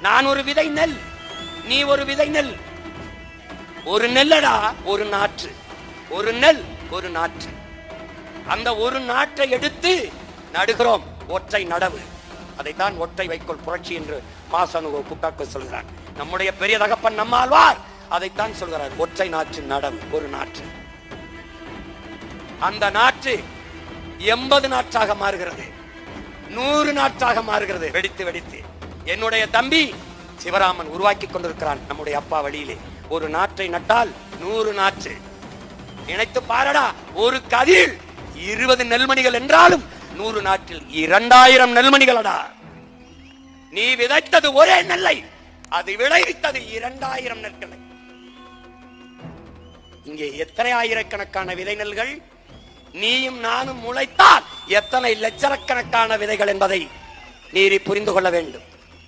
நான் ஒரு விதை நெல். நீ ஒரு விதை நெல். ஒரு நெல்லடா ஒரு நாற்று. ஒரு நெல் ஒரு நாற்று. அந்த ஒரு நாற்றை எடுத்து நடுகிறோம். ஒற்றை நடவு. அதைத்தான் ஒற்றை வைக்கோல் புரட்சி என்று பாசனு புக்காக்கு சொல்கிறார். நம்முடைய பெரிய தகப்பன் நம்மாழ்வார் அதைத்தான் சொல்கிறார். ஒற்றை நாற்று நடவு ஒரு நாற்று. அந்த நாற்று எண்பது நாற்றாக மாறுகிறது. நூறு நாற்றாக மாறுகிறது. வெடித்து வெடித்து. என்னுடைய தம்பி சிவராமன் உருவாக்கி கொண்டிருக்கிறான் நம்முடைய அப்பா வழியிலே. ஒரு நாற்றை நட்டால் நூறு நாற்று. நினைத்து பாரடா ஒரு கதில் இருபது நெல்மணிகள் என்றாலும் நூறு நாட்டில் இரண்டாயிரம் நெல்மணிகளடா. நீ விதைத்தது ஒரே நெல்லை அது விளைவித்தது இரண்டாயிரம் நெற்களை. இங்கே எத்தனை ஆயிரக்கணக்கான விதை நெல்கள்? நீயும் நானும் முளைத்தால் எத்தனை லட்சக்கணக்கான விதைகள் என்பதை நீரி புரிந்து கொள்ள வேண்டும்.